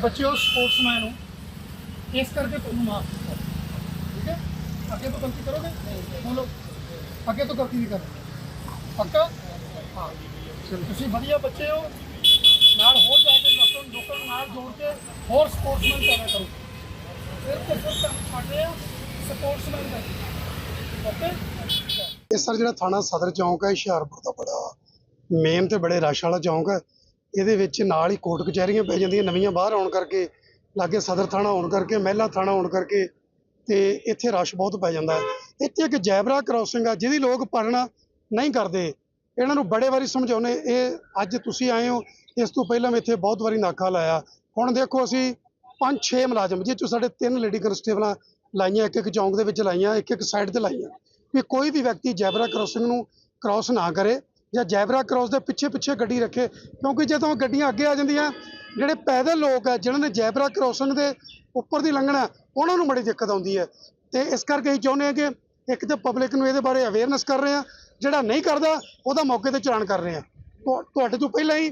ਬੱਚਿਓ ਸਪੋਰਟਸਮੈਨ ਹੋ। ਇਸ ਕਰਕੇ ਤੁਹਾਨੂੰ ਮਾਫ ਕੀਤਾ। ਠੀਕ ਹੈ? ਅੱਗੇ ਤੋਂ ਗਲਤੀ ਕਰੋਗੇ? ਬੋਲੋ ਅੱਗੇ ਤੋਂ ਗਲਤੀ ਨਹੀਂ ਕਰਨੀ। ਪੱਕਾ? ਹਾਂ। ਚਲੋ ਤੁਸੀਂ ਵਧੀਆ ਬੱਚੇ ਹੋ। ਨਾਲ ਹੋਰ ਜਾ ਕੇ ਲੋਕਾਂ ਨੂੰ ਲੋਕਾਂ ਨੂੰ ਨਾਲ ਜੋੜ ਕੇ ਹੋਰ ਸਪੋਰਟਸਮੈਨ ਪੈਦਾ ਕਰੋ। ਫਿਰ ਤੇ ਫਿਰ ਤੁਹਾਨੂੰ ਸਾਡੇ ਸਪੋਰਟਸਮੈਨ ਦਾ। ਓਕੇ? ਇਹ ਸਰ ਜਿਹੜਾ ਥਾਣਾ ਸਦਰ ਚੌਂਕ ਹੈ, ਹੁਸ਼ਿਆਰਪੁਰ ਦਾ ਬੜਾ ਮੇਨ ਤੇ ਬੜੇ ਰਸ਼ ਵਾਲਾ ਚੌਂਕ ਹੈ। ਇਹਦੇ ਵਿੱਚ ਨਾਲ ਹੀ ਕੋਰਟ ਕਚਹਿਰੀਆਂ ਪੈ ਜਾਂਦੀਆਂ, ਨਵੀਆਂ ਬਾਹਰ ਆਉਣ ਕਰਕੇ, ਲਾਗੇ ਸਦਰ ਥਾਣਾ ਆਉਣ ਕਰਕੇ, ਮਹਿਲਾ ਥਾਣਾ ਆਉਣ ਕਰਕੇ, ਤੇ ਇੱਥੇ ਰਸ਼ ਬਹੁਤ ਪੈ ਜਾਂਦਾ ਹੈ। ਇੱਥੇ ਇੱਕ ਜੈਬਰਾ ਕ੍ਰਾਸਿੰਗ ਆ, ਜਿਹਦੀ ਲੋਕ ਪਾਲਣਾ ਨਹੀਂ ਕਰਦੇ। ਇਹਨਾਂ ਨੂੰ ਬੜੇ ਵਾਰੀ ਸਮਝਾਉਨੇ ਇਹ ਅੱਜ ਤੁਸੀਂ ਆਏ ਹੋ, ਇਸ ਤੋਂ ਪਹਿਲਾਂ ਵੀ ਇੱਥੇ ਬਹੁਤ ਵਾਰੀ ਨਾਕਾ ਲਾਇਆ। ਹੁਣ ਦੇਖੋ ਅਸੀਂ ਪੰਜ ਛੇ ਮੁਲਾਜ਼ਮ ਜਿਹਦੇ ਚੋਂ ਸਾਡੇ ਤਿੰਨ ਲੇਡੀ ਕਨਸਟੇਬਲਾਂ ਲਾਈਆਂ, ਇੱਕ ਇੱਕ ਚੌਂਕ ਦੇ ਵਿੱਚ ਲਾਈਆਂ, ਇੱਕ ਇੱਕ ਸਾਈਡ ਤੇ ਲਾਈਆਂ। ਵੀ ਕੋਈ ਵੀ ਵਿਅਕਤੀ ਜੈਬਰਾ ਕ੍ਰਾਸਿੰਗ ਨੂੰ ਕ੍ਰਾਸ ਨਾ ਕਰੇ ਜਾਂ ਜੈਬਰਾ ਕ੍ਰਾਸ ਦੇ ਪਿੱਛੇ ਪਿੱਛੇ ਗੱਡੀ ਰੱਖੇ, ਕਿਉਂਕਿ ਜਦੋਂ ਗੱਡੀਆਂ ਅੱਗੇ ਆ ਜਾਂਦੀਆਂ, ਜਿਹੜੇ ਪੈਦਲ ਲੋਕ ਆ, ਜਿਨ੍ਹਾਂ ਨੇ ਜੈਬਰਾ ਕ੍ਰਾਸਿੰਗ ਦੇ ਉੱਪਰ ਦੀ ਲੰਘਣਾ, ਉਹਨਾਂ ਨੂੰ ਬੜੀ ਦਿੱਕਤ ਆਉਂਦੀ ਹੈ। ਤੇ ਇਸ ਕਰਕੇ ਅਸੀਂ ਚਾਹੁੰਦੇ ਹਾਂ ਕਿ ਇੱਕ ਤਾਂ ਪਬਲਿਕ ਨੂੰ ਇਹਦੇ ਬਾਰੇ ਅਵੇਅਰਨੈਸ ਕਰ ਰਹੇ ਆ ਜਿਹੜਾ ਨਹੀਂ ਕਰਦਾ, ਉਹਦਾ ਮੌਕੇ ਤੇ ਚਲਾਨ ਕਰ ਰਹੇ ਆ ਤੁਹਾ- ਤੁਹਾਡੇ ਤੋਂ ਪਹਿਲਾਂ ਹੀ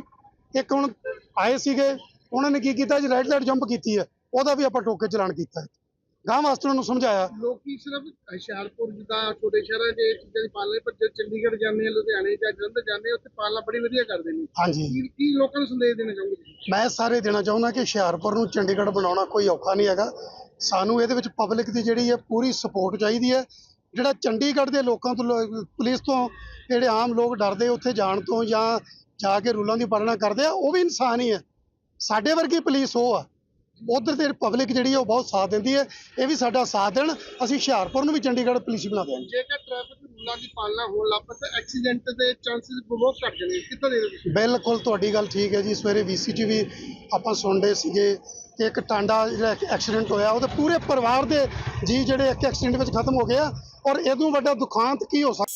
ਇੱਕ ਹੁਣ ਆਏ ਸੀਗੇ, ਉਹਨਾਂ ਨੇ ਕੀ ਕੀਤਾ ਜੀ ਰੈੱਡ ਲਾਈਟ ਜੰਪ ਕੀਤੀ ਹੈ, ਉਹਦਾ ਵੀ ਆਪਾਂ ਟੋਕੇ ਚਲਾਨ ਕੀਤਾ ਹੈ। ਗਾਂ ਵਾਸਤੇ ਨੂੰ ਸਮਝਾਇਆ। ਲੋਕੀ ਸਿਰਫ ਹੁਸ਼ਿਆਰਪੁਰ ਜਿੱਦਾਂ ਛੋਟੇ ਸ਼ਹਿਰਾਂ 'ਚ ਇਹ ਚੀਜ਼ਾਂ ਦੀ ਪਾਲਣਾ ਪਰ ਜਦ ਚੰਡੀਗੜ੍ਹ ਜਾਂਦੇ ਆ ਲੁਧਿਆਣੇ ਜਾਂ ਜਲੰਧਰ ਜਾਂਦੇ ਆ ਉੱਥੇ ਪਾਲਣਾ ਬੜੀ ਵਧੀਆ ਕਰਦੇ ਨੇ। ਹਾਂਜੀ। ਕੀ ਕੀ ਲੋਕਾਂ ਨੂੰ ਸੰਦੇਸ਼ ਦੇਣਾ ਤੁਸੀਂ? ਮੈਂ ਸਾਰੇ ਦੇਣਾ ਚਾਹੁੰਦਾ ਕਿ ਹੁਸ਼ਿਆਰਪੁਰ ਨੂੰ ਚੰਡੀਗੜ੍ਹ ਬਣਾਉਣਾ ਕੋਈ ਔਖਾ ਨਹੀਂ ਹੈਗਾ। ਸਾਨੂੰ ਇਹਦੇ ਵਿੱਚ ਪਬਲਿਕ ਦੀ ਜਿਹੜੀ ਹੈ ਪੂਰੀ ਸਪੋਰਟ ਚਾਹੀਦੀ ਹੈ। ਜਿਹੜਾ ਚੰਡੀਗੜ੍ਹ ਦੇ ਲੋਕਾਂ ਤੋਂ ਲੋ- ਪੁਲਿਸ ਤੋਂ ਜਿਹੜੇ ਆਮ ਲੋਕ ਡਰਦੇ ਉੱਥੇ ਜਾਣ ਤੋਂ ਜਾਂ ਜਾ ਕੇ ਰੂਲਾਂ ਦੀ ਪਾਲਣਾ ਕਰਦੇ ਆ ਉਹ ਵੀ ਇਨਸਾਨ ਹੀ ਹੈ। ਸਾਡੇ ਵਰਗੀ ਪੁਲਿਸ ਉਹ ਆ। ਉਧਰ ਦੇ ਪਬਲਿਕ ਜਿਹੜੀ ਹੈ ਉਹ ਬਹੁਤ ਸਾਥ ਦਿੰਦੀ ਹੈ। ਇਹ ਵੀ ਸਾਡਾ ਸਾਥ ਦੇਣ। ਅਸੀਂ ਹੁਸ਼ਿਆਰਪੁਰ ਨੂੰ ਵੀ ਚੰਡੀਗੜ੍ਹ ਪੁਲਿਸ ਬਣਾ ਦਿਆਂਗੇ। ਜੇਕਰ ਟ੍ਰੈਫਿਕ ਰੂਲਾਂ ਦੀ ਪਾਲਣਾ ਹੋਣ ਲੱਗ ਪਏ ਤਾਂ ਐਕਸੀਡੈਂਟ ਦੇ ਚਾਂਸਸ ਬਹੁਤ ਘੱਟ ਜਾਣਗੇ ਕਿੱਦਾਂ ਦੇ ਤੁਸੀਂ? ਬਿਲਕੁਲ ਤੁਹਾਡੀ ਗੱਲ ਠੀਕ ਹੈ ਜੀ। ਸਵੇਰੇ ਵੀਸੀ 'ਚ ਵੀ ਆਪਾਂ ਸੁਣਦੇ ਸੀਗੇ ਕਿ ਇੱਕ ਟਾਂਡਾ ਜਿਹੜਾ ਐਕਸੀਡੈਂਟ ਹੋਇਆ ਉਹਦੇ ਪੂਰੇ ਪਰਿਵਾਰ ਦੇ ਜੀ ਜਿਹੜੇ ਇੱਕ ਐਕਸੀਡੈਂਟ ਵਿੱਚ ਖਤਮ ਹੋ ਗਏ ਆ ਔਰ ਇਹਦੋਂ ਵੱਡਾ ਦੁਖਾਂਤ ਕੀ ਹੋ ਸਕਦਾ?